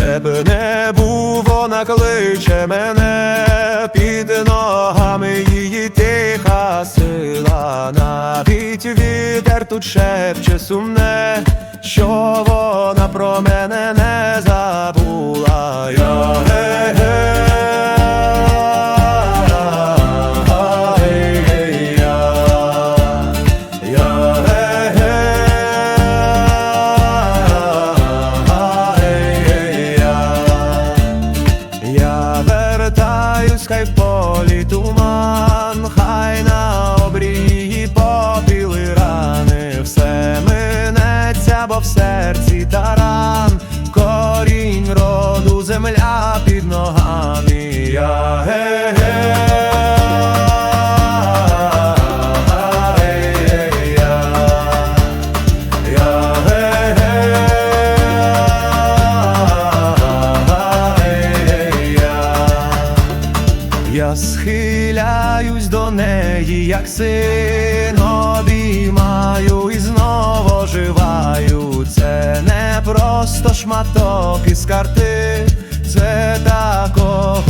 Тебе не був, вона кличе мене. Під ногами її тиха сила, навіть вітер тут шепче сумне, що вона про мене хай в полі туман, хай на обрії попіли рани, все минеться, бо в серці таран, корінь роду, земля під ногами. Я ге-ге. Схиляюсь до неї, як син, обіймаю і знову оживаю. Це не просто шматок із карти, це такого